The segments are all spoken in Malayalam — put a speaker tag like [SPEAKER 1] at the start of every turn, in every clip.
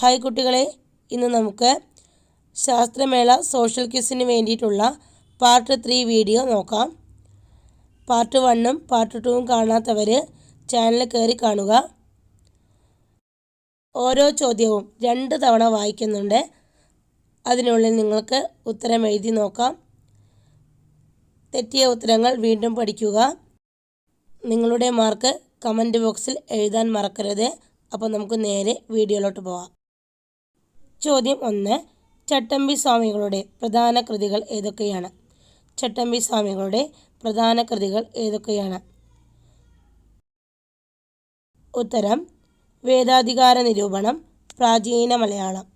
[SPEAKER 1] ഹായ് കുട്ടികളെ ഇന്ന് നമുക്ക് ശാസ്ത്രമേള സോഷ്യൽ ക്യൂസിന് വേണ്ടിയിട്ടുള്ള പാർട്ട് ത്രീ വീഡിയോ നോക്കാം. പാർട്ട് വണ്ണും പാർട്ട് ടൂവും കാണാത്തവർ ചാനൽ കയറി കാണുക. ഓരോ ചോദ്യവും രണ്ട് തവണ വായിക്കുന്നുണ്ട്. അതിനുള്ളിൽ നിങ്ങൾക്ക് ഉത്തരം എഴുതി നോക്കാം. തെറ്റിയ ഉത്തരങ്ങൾ വീണ്ടും പഠിക്കുക. നിങ്ങളുടെ മാർക്ക് കമന്റ് ബോക്സിൽ എഴുതാൻ മറക്കരുത്. അപ്പോൾ നമുക്ക് നേരെ വീഡിയോയിലോട്ട് പോവാം. ചോദ്യം ഒന്ന്. ചട്ടമ്പി സ്വാമികളുടെ പ്രധാന കൃതികൾ ഏതൊക്കെയാണ്? ചട്ടമ്പി സ്വാമികളുടെ പ്രധാന കൃതികൾ ഏതൊക്കെയാണ്? ഉത്തരം. വേദാധികാര നിരൂപണം. പ്രാചീന മലയാളം.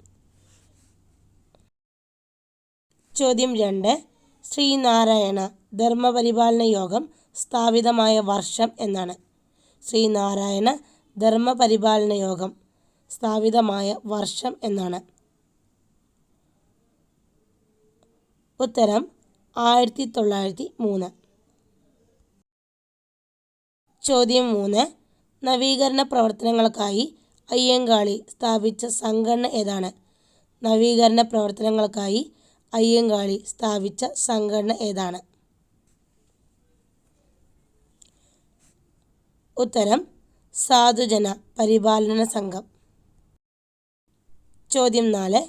[SPEAKER 1] ചോദ്യം രണ്ട്. ശ്രീനാരായണ ധർമ്മപരിപാലന യോഗം സ്ഥാപിതമായ വർഷം എന്നാണ്. ശ്രീനാരായണ ധർമ്മപരിപാലന യോഗം സ്ഥാപിതമായ വർഷം എന്നാണ്. ഉത്തരം ആയിരത്തി തൊള്ളായിരത്തി മൂന്ന് ചോദ്യം മൂന്ന്. നവീകരണ പ്രവർത്തനങ്ങൾക്കായി അയ്യങ്കാളി സ്ഥാപിച്ച സംഘടന ഏതാണ്? നവീകരണ പ്രവർത്തനങ്ങൾക്കായി അയ്യങ്കാളി സ്ഥാപിച്ച സംഘടന ഏതാണ്? ഉത്തരം സാധുജന പരിപാലന സംഘം. ചോദ്യം നാല്.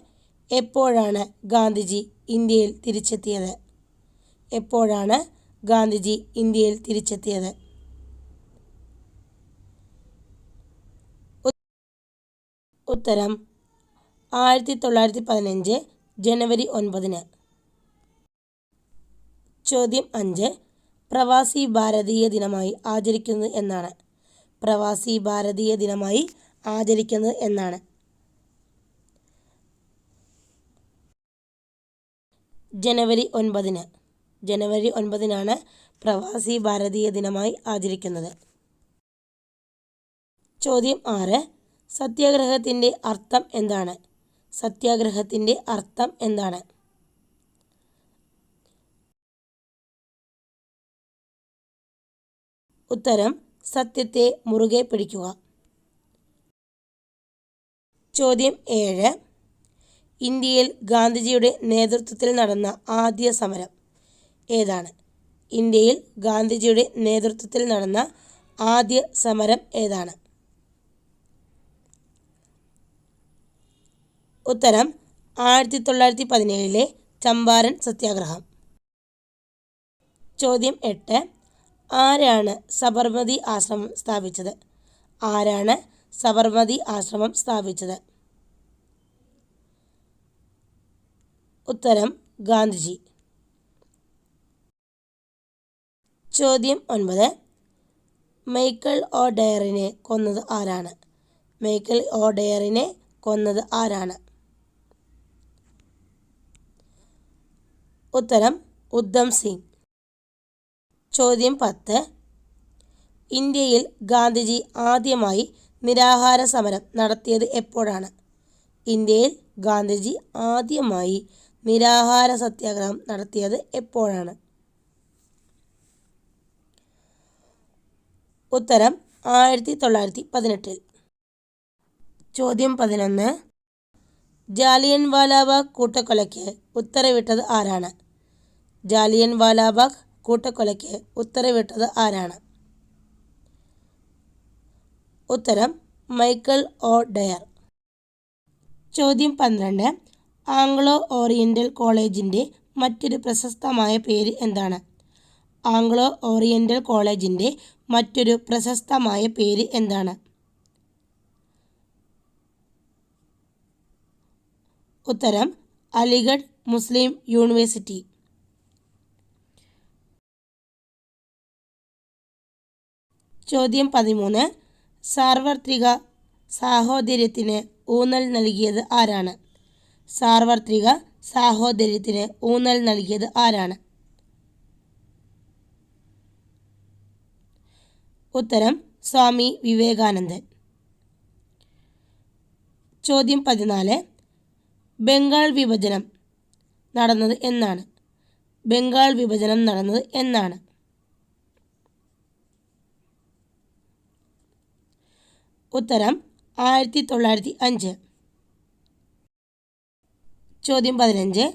[SPEAKER 1] എപ്പോഴാണ് ഗാന്ധിജി ഇന്ത്യയിൽ തിരിച്ചെത്തിയത്. എപ്പോഴാണ് ഗാന്ധിജി ഇന്ത്യയിൽ തിരിച്ചെത്തിയത്? ഉത്തരം ആയിരത്തി തൊള്ളായിരത്തി പതിനഞ്ച് ജനുവരി ഒൻപതിന്. ചോദ്യം അഞ്ച് പ്രവാസി ഭാരതീയ ദിനമായി ആചരിക്കുന്നത് എന്നാണ്. പ്രവാസി ഭാരതീയ ദിനമായി ആചരിക്കുന്നത് എന്നാണ്. ജനുവരി ഒൻപതിന്. ജനുവരി ഒൻപതിനാണ് പ്രവാസി ഭാരതീയ ദിനമായി ആചരിക്കുന്നത്. ചോദ്യം ആറ്. സത്യാഗ്രഹത്തിന്റെ അർത്ഥം എന്താണ്? സത്യാഗ്രഹത്തിന്റെ അർത്ഥം എന്താണ്? ഉത്തരം സത്യത്തെ മുറുകെ പിടിക്കുക. ചോദ്യം ഏഴ്. ഇന്ത്യയിൽ ഗാന്ധിജിയുടെ നേതൃത്വത്തിൽ നടന്ന ആദ്യ സമരം ഏതാണ്? ഇന്ത്യയിൽ ഗാന്ധിജിയുടെ നേതൃത്വത്തിൽ നടന്ന ആദ്യ സമരം ഏതാണ്? ഉത്തരം ആയിരത്തി തൊള്ളായിരത്തി പതിനേഴിലെ ചമ്പാരൻ സത്യാഗ്രഹം. ചോദ്യം എട്ട് ആരാണ് സബർമതി ആശ്രമം സ്ഥാപിച്ചത്? ആരാണ് സബർമതി ആശ്രമം സ്ഥാപിച്ചത്? ഉത്തരം ഗാന്ധിജി. ചോദ്യം ഒൻപത്. മൈക്കിൾ ഒ ഡയറിനെ കൊന്നത് ആരാണ്? മൈക്കിൾ ഒ ഡയറിനെ കൊന്നത് ആരാണ്? ഉത്തരം ഉദ്ധം സിംഗ് ചോദ്യം പത്ത്. ഇന്ത്യയിൽ ഗാന്ധിജി ആദ്യമായി നിരാഹാര സമരം നടത്തിയത് എപ്പോഴാണ്? ഇന്ത്യയിൽ ഗാന്ധിജി ആദ്യമായി നിരാഹാര സത്യാഗ്രഹം നടത്തിയത് എപ്പോഴാണ്? ഉത്തരം ആയിരത്തി തൊള്ളായിരത്തി പതിനെട്ടിൽ ചോദ്യം പതിനൊന്ന്. ജാലിയൻ വാലാബാഗ് കൂട്ടക്കൊലയ്ക്ക് ഉത്തരവിട്ടത് ആരാണ്? ജാലിയൻ വാലാബാഗ് കൂട്ടക്കൊലയ്ക്ക് ഉത്തരവിട്ടത് ആരാണ്? ഉത്തരം മൈക്കിൾ ഒ ഡയർ. ചോദ്യം പന്ത്രണ്ട്. ആംഗ്ലോ ഓറിയന്റൽ കോളേജിന്റെ മറ്റൊരു പ്രശസ്തമായ പേര് എന്താണ്? ആംഗ്ലോ ഓറിയന്റൽ കോളേജിന്റെ മറ്റൊരു പ്രശസ്തമായ പേര് എന്താണ്? ഉത്തരം അലിഗഡ് മുസ്ലിം യൂണിവേഴ്സിറ്റി. ചോദ്യം പതിമൂന്ന് സാർവത്രിക സാഹോദര്യത്തിന് ഊന്നൽ നൽകിയത് ആരാണ്? സാർവത്രിക സാഹോദര്യത്തിന് ഊന്നൽ നൽകിയത് ആരാണ്? ഉത്തരം സ്വാമി വിവേകാനന്ദൻ. ചോദ്യം പതിനാല്. ബംഗാൾ വിഭജനം നടന്നത് എന്നാണ്. ബംഗാൾ വിഭജനം നടന്നത് എന്നാണ്. ഉത്തരം ആയിരത്തി തൊള്ളായിരത്തി അഞ്ച്. ചോദ്യം പതിനഞ്ച്.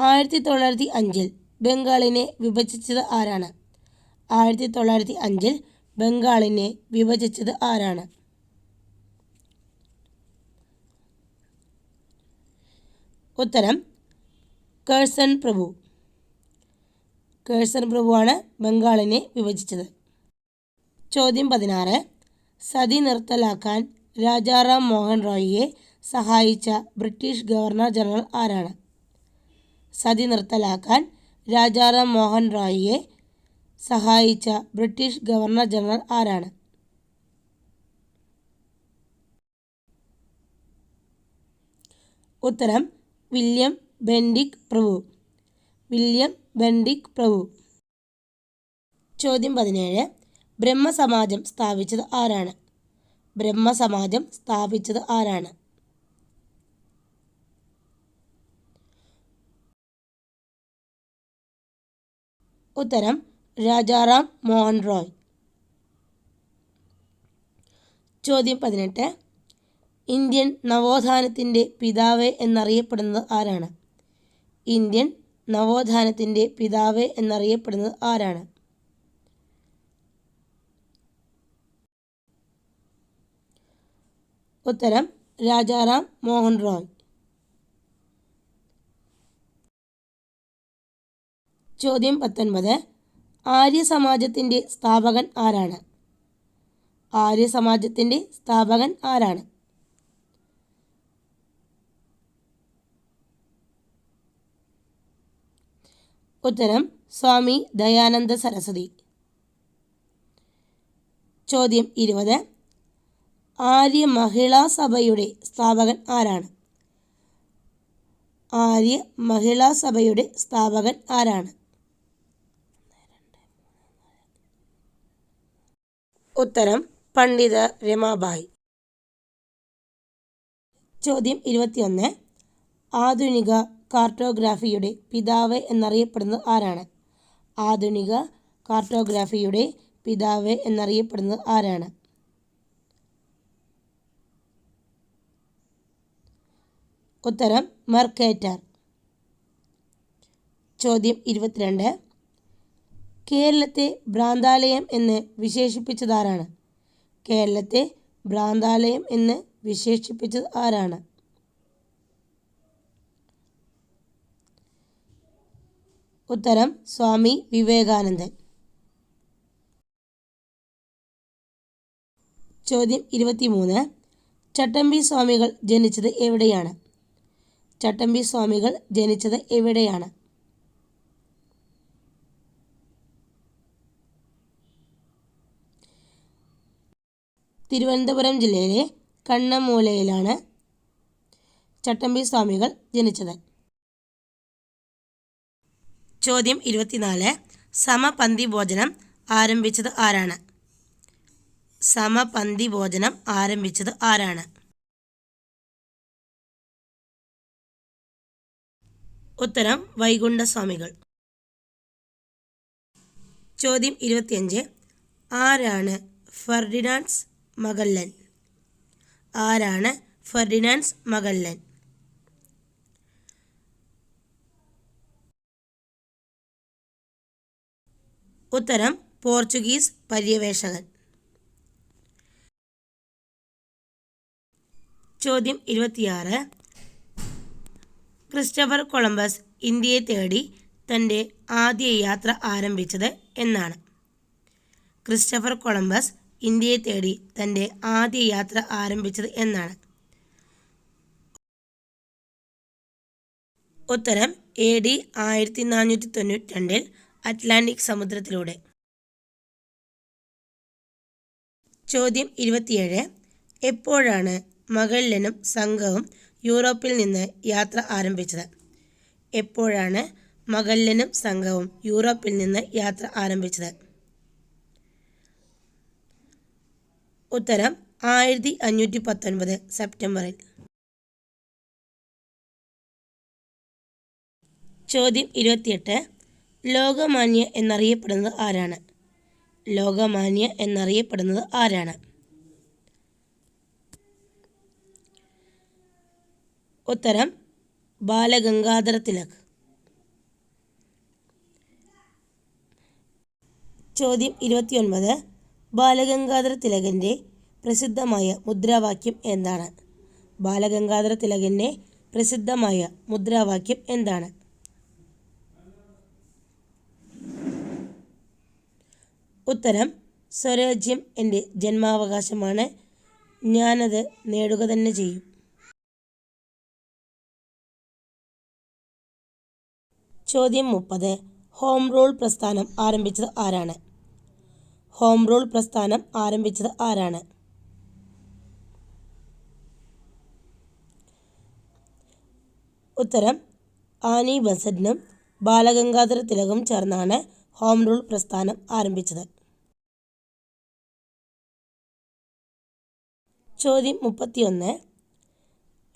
[SPEAKER 1] ആയിരത്തി തൊള്ളായിരത്തി അഞ്ചിൽ ബംഗാളിനെ വിഭജിച്ചത് ആരാണ്? ആയിരത്തി തൊള്ളായിരത്തി അഞ്ചിൽ ബംഗാളിനെ വിഭജിച്ചത് ആരാണ്? ഉത്തരം കേഴ്സൺ പ്രഭു. കേഴ്സൺ പ്രഭുവാണ് ബംഗാളിനെ വിഭജിച്ചത്. ചോദ്യം പതിനാറ്. സതി നിർത്തലാക്കാൻ രാജാറാം മോഹൻ റോയിയെ സഹായിച്ച ബ്രിട്ടീഷ് ഗവർണർ ജനറൽ ആരാണ്? സതി നിർത്തലാക്കാൻ രാജാറാം മോഹൻ റോയിയെ സഹായിച്ച ബ്രിട്ടീഷ് ഗവർണർ ജനറൽ ആരാണ്? ഉത്തരം വില്യം ബെൻഡിക് പ്രഭു. വില്യം ബെൻഡിക് പ്രഭു. ചോദ്യം പതിനേഴ്. ബ്രഹ്മസമാജം സ്ഥാപിച്ചത് ആരാണ്? ബ്രഹ്മസമാജം സ്ഥാപിച്ചത് ആരാണ്? ഉത്തരം രാജാറാം മോഹൻ റോയ്. ചോദ്യം പതിനെട്ട്. ഇന്ത്യൻ നവോത്ഥാനത്തിന്റെ പിതാവ് എന്നറിയപ്പെടുന്നത് ആരാണ്? ഇന്ത്യൻ നവോത്ഥാനത്തിന്റെ പിതാവ് എന്നറിയപ്പെടുന്നത് ആരാണ്? ഉത്തരം രാജാറാം മോഹൻ റോയ്. ചോദ്യം പത്തൊൻപത്. ആര്യ സമാജത്തിന്റെ സ്ഥാപകൻ ആരാണ്? ആര്യ സമാജത്തിന്റെ സ്ഥാപകൻ ആരാണ്? ഉത്തരം സ്വാമി ദയാനന്ദ സരസ്വതി. ചോദ്യം ഇരുപത്. ആര്യ മഹിളാ സഭയുടെ സ്ഥാപകൻ ആരാണ്? ആര്യ മഹിളാ സഭയുടെ സ്ഥാപകൻ ആരാണ്? ഉത്തരം പണ്ഡിത രമാബായി. ചോദ്യം ഇരുപത്തിയൊന്ന്. ആധുനിക കാർട്ടോഗ്രാഫിയുടെ പിതാവ് എന്നറിയപ്പെടുന്നത് ആരാണ്? ആധുനിക കാർട്ടോഗ്രാഫിയുടെ പിതാവ് എന്നറിയപ്പെടുന്നത് ആരാണ്? ഉത്തരം മെർക്കേറ്റർ. ചോദ്യം ഇരുപത്തിരണ്ട്. കേരളത്തെ ഭ്രാന്താലയം എന്ന് വിശേഷിപ്പിച്ചത് ആരാണ് കേരളത്തെ ഭ്രാന്താലയം എന്ന് വിശേഷിപ്പിച്ചത് ആരാണ്? ഉത്തരം സ്വാമി വിവേകാനന്ദൻ. ചോദ്യം ഇരുപത്തിമൂന്ന്. ചട്ടമ്പി സ്വാമികൾ ജനിച്ചത് എവിടെയാണ്? ചട്ടമ്പി സ്വാമികൾ ജനിച്ചത് എവിടെയാണ്? തിരുവനന്തപുരം ജില്ലയിലെ കണ്ണമൂലയിലാണ് ചട്ടമ്പി സ്വാമികൾ ജനിച്ചത്. ചോദ്യം ഇരുപത്തിനാല്. സമപന്തി ഭോജനം ആരംഭിച്ചത് ആരാണ്? സമപന്തി ഭോജനം ആരംഭിച്ചത് ആരാണ്? ഉത്തരം വൈകുണ്ഠസ്വാമികൾ. ചോദ്യം ഇരുപത്തിയഞ്ച്. ആരാണ് ഫെർഡിനാൻഡ്സ് മഗല്ലൻ ആരാണ് ഫെർഡിനാൻഡ്സ് മഗല്ലൻ ഉത്തരം പോർച്ചുഗീസ് പര്യവേഷകൻ. ചോദ്യം ഇരുപത്തിയാറ്. ക്രിസ്റ്റഫർ കൊളംബസ് ഇന്ത്യയെ തേടി തന്റെ ആദ്യ യാത്ര ആരംഭിച്ചത് എന്നാണ്. ക്രിസ്റ്റഫർ കൊളംബസ് ഇന്ത്യയെ തേടി തന്റെ ആദ്യ യാത്ര ആരംഭിച്ചത് എന്നാണ്. ഉത്തരം എ ഡി ആയിരത്തി നാനൂറ്റി തൊണ്ണൂറ്റി രണ്ടിൽ അറ്റ്ലാന്റിക് സമുദ്രത്തിലൂടെ. ചോദ്യം ഇരുപത്തിയേഴ് എപ്പോഴാണ് മകളിലനും സംഘവും യൂറോപ്പിൽ നിന്ന് യാത്ര ആരംഭിച്ചത്? എപ്പോഴാണ് മകളിലനും സംഘവും യൂറോപ്പിൽ നിന്ന് യാത്ര ആരംഭിച്ചത്? ഉത്തരം ആയിരത്തി അഞ്ഞൂറ്റി പത്തൊൻപത് സെപ്റ്റംബറിൽ. ചോദ്യം ഇരുപത്തിയെട്ട്. ലോകമാന്യ എന്നറിയപ്പെടുന്നത് ആരാണ്? ലോകമാന്യ എന്നറിയപ്പെടുന്നത് ആരാണ്? ഉത്തരം ബാലഗംഗാധര തിലക് ചോദ്യം ഇരുപത്തിയൊൻപത്. ബാലഗംഗാധര തിലകന്റെ പ്രസിദ്ധമായ മുദ്രാവാക്യം എന്താണ്? ബാലഗംഗാധര തിലകന്റെ പ്രസിദ്ധമായ മുദ്രാവാക്യം എന്താണ്? ഉത്തരം സ്വരാജ്യം എന്റെ ജന്മാവകാശമാണ്. ഞാനത് നേടുക തന്നെ ചെയ്യും. ചോദ്യം മുപ്പത്. ഹോം റൂൾ പ്രസ്ഥാനം ആരംഭിച്ചത് ആരാണ്? ഹോം റൂൾ പ്രസ്ഥാനം ആരംഭിച്ചത് ആരാണ്? ഉത്തരം ആനി ബസന്റും ബാലഗംഗാധര തിലകും ചേർന്നാണ് ഹോം റൂൾ പ്രസ്ഥാനം ആരംഭിച്ചത്. ചോദ്യം മുപ്പത്തിയൊന്ന്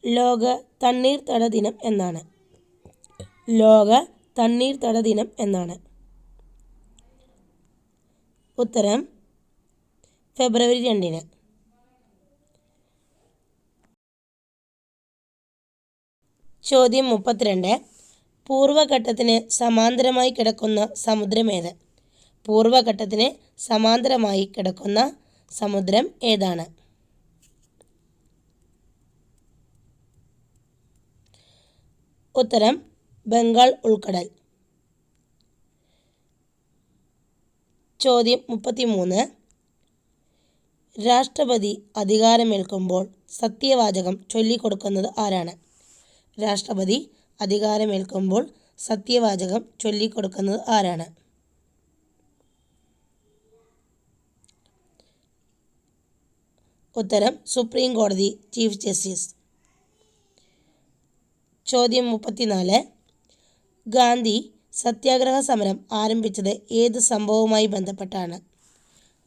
[SPEAKER 1] ലോക തണ്ണീർത്തട ദിനം എന്നാണ്. ലോക തണ്ണീർത്തട ദിനം എന്നാണ്. ഉത്തരം ഫെബ്രുവരി രണ്ടിന്. ചോദ്യം മുപ്പത്തിരണ്ട്. പൂർവഘട്ടത്തിന് സമാന്തരമായി കിടക്കുന്ന സമുദ്രമേത് പൂർവഘട്ടത്തിന് സമാന്തരമായി കിടക്കുന്ന സമുദ്രം ഏതാണ്? ഉത്തരം ബംഗാൾ ഉൾക്കടൽ. ചോദ്യം മുപ്പത്തിമൂന്ന്. രാഷ്ട്രപതി അധികാരമേൽക്കുമ്പോൾ സത്യവാചകം ചൊല്ലിക്കൊടുക്കുന്നത് ആരാണ്? രാഷ്ട്രപതി അധികാരമേൽക്കുമ്പോൾ സത്യവാചകം ചൊല്ലിക്കൊടുക്കുന്നത് ആരാണ്? ഉത്തരം സുപ്രീം കോടതി ചീഫ് ജസ്റ്റിസ്. ചോദ്യം മുപ്പത്തിനാല്. ഗാന്ധി സത്യാഗ്രഹ സമരം ആരംഭിച്ചത് ഏത് സംഭവവുമായി ബന്ധപ്പെട്ടാണ്?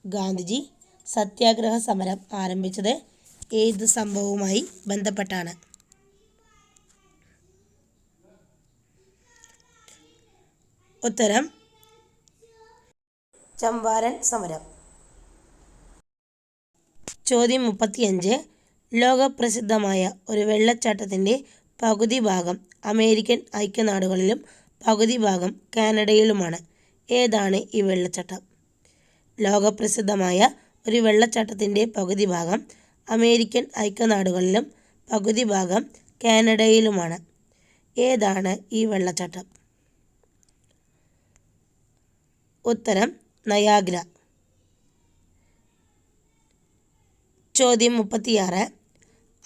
[SPEAKER 1] ഗാന്ധിജി സത്യാഗ്രഹ സമരം ആരംഭിച്ചത് ഏത് സംഭവവുമായി ബന്ധപ്പെട്ടാണ്? ഉത്തരം ചമ്പാരൻ സമരം. ചോദ്യം മുപ്പത്തിയഞ്ച്. ലോകപ്രസിദ്ധമായ ഒരു വെള്ളച്ചാട്ടത്തിന്റെ പകുതി ഭാഗം അമേരിക്കൻ ഐക്യനാടുകളിലും പകുതി ഭാഗം കാനഡയിലുമാണ്. ഏതാണ് ഈ വെള്ളച്ചാട്ടം? ലോകപ്രസിദ്ധമായ ഒരു വെള്ളച്ചാട്ടത്തിന്റെ പകുതി ഭാഗം അമേരിക്കൻ ഐക്യനാടുകളിലും പകുതി ഭാഗം കാനഡയിലുമാണ്. ഏതാണ് ഈ വെള്ളച്ചാട്ടം? ഉത്തരം നയാഗ്ര. ചോദ്യം മുപ്പത്തിയാറ്.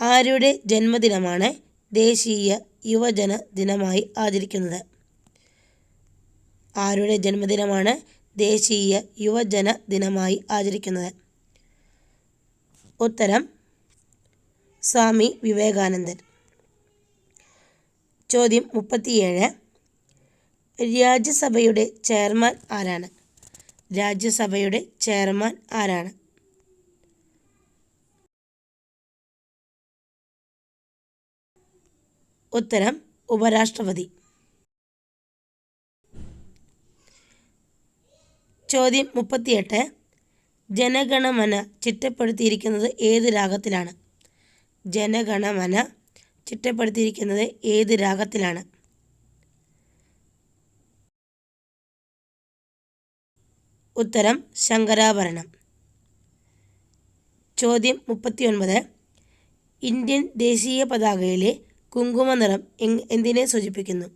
[SPEAKER 1] ആരുടെ ജന്മദിനമാണ് ദേശീയ യുവജന ദിനമായി ആചരിക്കുന്നത്. ആരുടെ ജന്മദിനമാണ് ദേശീയ യുവജന ദിനമായി ആചരിക്കുന്നത്? ഉത്തരം സ്വാമി വിവേകാനന്ദൻ. ചോദ്യം മുപ്പത്തിയേഴ്. രാജ്യസഭയുടെ ചെയർമാൻ ആരാണ്? രാജ്യസഭയുടെ ചെയർമാൻ ആരാണ്? ഉത്തരം ഉപരാഷ്ട്രപതി. ചോദ്യം മുപ്പത്തിയെട്ട്. ജനഗണമന ചിട്ടപ്പെടുത്തിയിരിക്കുന്നത് ഏത് രാഗത്തിലാണ്? ജനഗണമന ചിട്ടപ്പെടുത്തിയിരിക്കുന്നത് ഏത് രാഗത്തിലാണ്? ഉത്തരം ശങ്കരാഭരണം. ചോദ്യം മുപ്പത്തിയൊൻപത്. ഇന്ത്യൻ ദേശീയ പതാകയിലെ കുങ്കുമ നിറം എന്തിനെ സൂചിപ്പിക്കുന്നു?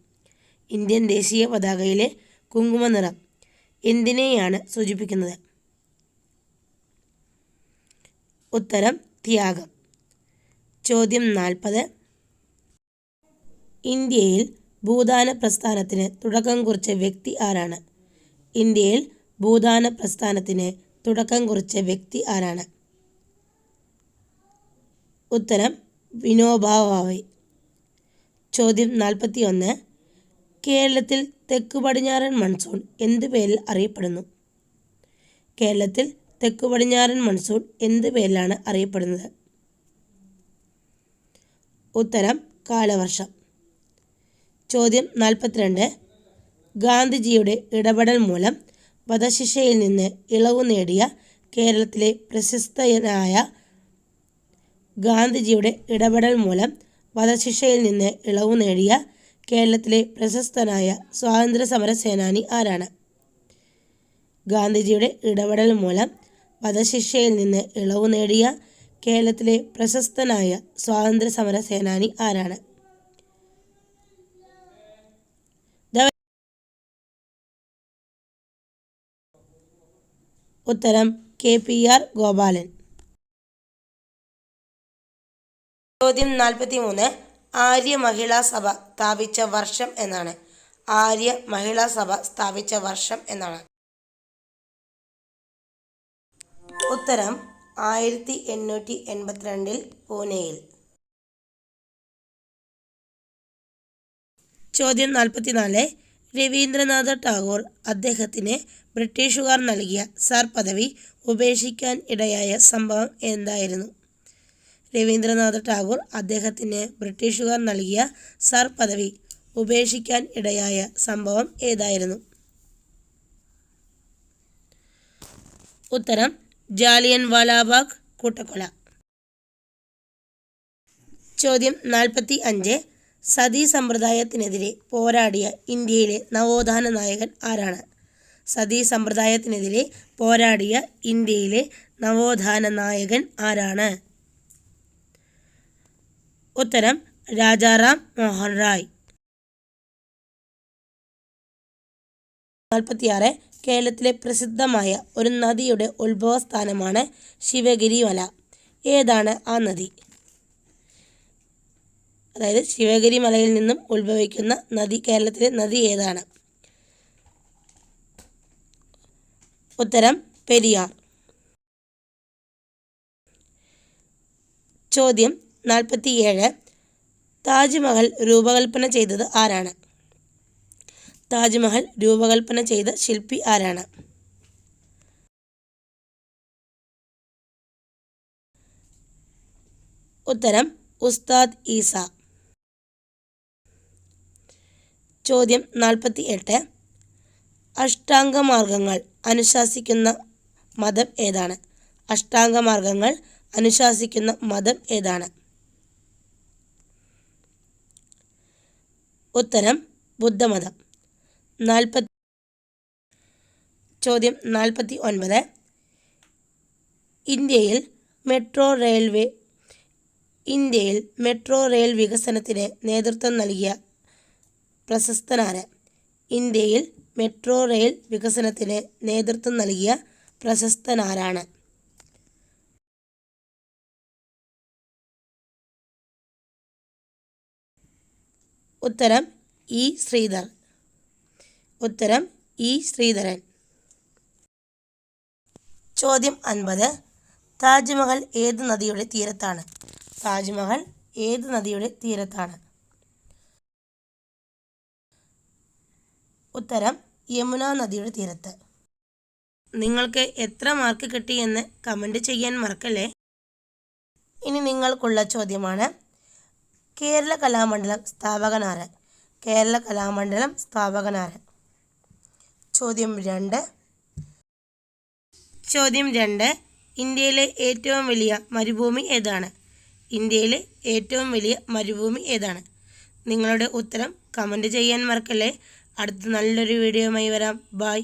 [SPEAKER 1] ഇന്ത്യൻ ദേശീയ പതാകയിലെ കുങ്കുമ നിറം എന്തിനെയാണ് സൂചിപ്പിക്കുന്നത്? ഉത്തരം ത്യാഗം. ചോദ്യം നാൽപ്പത്. ഇന്ത്യയിൽ ഭൂദാന പ്രസ്ഥാനത്തിന് തുടക്കം കുറിച്ച വ്യക്തി ആരാണ്? ഇന്ത്യയിൽ ഭൂദാന പ്രസ്ഥാനത്തിന് തുടക്കം കുറിച്ച വ്യക്തി ആരാണ്? ഉത്തരം വിനോബാ ചോദ്യം നാൽപ്പത്തി ഒന്ന് കേരളത്തിൽ തെക്ക് പടിഞ്ഞാറൻ മൺസൂൺ എന്ത് പേരിൽ അറിയപ്പെടുന്നു? കേരളത്തിൽ തെക്ക് പടിഞ്ഞാറൻ മൺസൂൺ എന്ത് പേരിലാണ് അറിയപ്പെടുന്നത്? ഉത്തരം കാലവർഷം. ചോദ്യം നാൽപ്പത്തിരണ്ട്. ഗാന്ധിജിയുടെ ഇടപെടൽ മൂലം വധശിക്ഷയിൽ നിന്ന് ഇളവ് നേടിയ കേരളത്തിലെ പ്രശസ്തനായ ഗാന്ധിജിയുടെ ഇടപെടൽ മൂലം വധശിക്ഷയിൽ നിന്ന് ഇളവ് നേടിയ കേരളത്തിലെ പ്രശസ്തനായ സ്വാതന്ത്ര്യ സമര സേനാനി ആരാണ്? ഗാന്ധിജിയുടെ ഇടപെടൽ മൂലം വധശിക്ഷയിൽ നിന്ന് ഇളവ് നേടിയ കേരളത്തിലെ പ്രശസ്തനായ സ്വാതന്ത്ര്യ സമര സേനാനി ആരാണ്? ഉത്തരം കെ പി ആർ ഗോപാലൻ. ചോദ്യം നാൽപ്പത്തി മൂന്ന് ആര്യ മഹിളാ സഭ സ്ഥാപിച്ച വർഷം എന്നാണ്. ആര്യ മഹിളാ സഭ സ്ഥാപിച്ച വർഷം എന്നാണ്. ഉത്തരം ആയിരത്തി എണ്ണൂറ്റി എൺപത്തിരണ്ടിൽ പൂനെയിൽ. ചോദ്യം നാൽപ്പത്തിനാല്. രവീന്ദ്രനാഥ ടാഗോർ അദ്ദേഹത്തിന് ബ്രിട്ടീഷുകാർ നൽകിയ സർ പദവി ഉപേക്ഷിക്കാൻ ഇടയായ സംഭവം എന്തായിരുന്നു? രവീന്ദ്രനാഥ ടാഗോർ അദ്ദേഹത്തിന് ബ്രിട്ടീഷുകാർ നൽകിയ സർ പദവി ഉപേക്ഷിക്കാൻ ഇടയായ സംഭവം ഏതായിരുന്നു? ഉത്തരം ജാലിയൻ വാലാബാഗ് കൂട്ടക്കൊല. ചോദ്യം നാൽപ്പത്തി അഞ്ച് സതീ സമ്പ്രദായത്തിനെതിരെ പോരാടിയ ഇന്ത്യയിലെ നവോത്ഥാന നായകൻ ആരാണ്? സതീ സമ്പ്രദായത്തിനെതിരെ പോരാടിയ ഇന്ത്യയിലെ നവോത്ഥാന നായകൻ ആരാണ്? ഉത്തരം രാജാറാം മോഹൻ റായ്. നാൽപ്പത്തിയാറ് കേരളത്തിലെ പ്രസിദ്ധമായ ഒരു നദിയുടെ ഉത്ഭവസ്ഥാനമാണ് ശിവഗിരി മല ഏതാണ് ആ നദി? അതായത് ശിവഗിരി മലയിൽ നിന്നും ഉത്ഭവിക്കുന്ന നദി കേരളത്തിലെ നദി ഏതാണ്? ഉത്തരം പെരിയാർ. ചോദ്യം നാൽപ്പത്തിയേഴ്. താജ്മഹൽ രൂപകൽപ്പന ചെയ്തത് ആരാണ്? താജ്മഹൽ രൂപകൽപ്പന ചെയ്ത ശില്പി ആരാണ്? ഉത്തരം ഉസ്താദ് ഈസ. ചോദ്യം നാൽപ്പത്തി എട്ട് അഷ്ടാംഗമാർഗങ്ങൾ അനുശാസിക്കുന്ന മതം ഏതാണ്? അഷ്ടാംഗമാർഗങ്ങൾ അനുശാസിക്കുന്ന മതം ഏതാണ്? ഉത്തരം ബുദ്ധമതം. നാൽപ്പത്തി ചോദ്യം നാൽപ്പത്തി ഒൻപത് ഇന്ത്യയിൽ മെട്രോ റെയിൽവേ ഇന്ത്യയിൽ മെട്രോ റെയിൽ വികസനത്തിന് നേതൃത്വം നൽകിയ പ്രശസ്തനാര് ഇന്ത്യയിൽ മെട്രോ റെയിൽ വികസനത്തിന് നേതൃത്വം നൽകിയ പ്രശസ്തനാരാണ്. ഉത്തരം ഇ ശ്രീധർ. ഉത്തരം ഇ ശ്രീധരൻ. ചോദ്യം അൻപത്. താജ്മഹൽ ഏത് നദിയുടെ തീരത്താണ്? താജ്മഹൽ ഏത് നദിയുടെ തീരത്താണ്? ഉത്തരം യമുന നദിയുടെ തീരത്ത്. നിങ്ങൾക്ക് എത്ര മാർക്ക് കിട്ടിയെന്ന് കമന്റ് ചെയ്യാൻ മറക്കല്ലേ? ഇനി നിങ്ങൾക്കുള്ള ചോദ്യമാണ് കേരള കലാമണ്ഡലം സ്ഥാപകനാര് കേരള കലാമണ്ഡലം സ്ഥാപകനാര് ചോദ്യം രണ്ട്. ചോദ്യം രണ്ട്. ഇന്ത്യയിലെ ഏറ്റവും വലിയ മരുഭൂമി ഏതാണ്? ഇന്ത്യയിലെ ഏറ്റവും വലിയ മരുഭൂമി ഏതാണ്? നിങ്ങളുടെ ഉത്തരം കമന്റ് ചെയ്യാൻ മറക്കല്ലേ. അടുത്ത നല്ലൊരു വീഡിയോയുമായി വരാം. ബായ്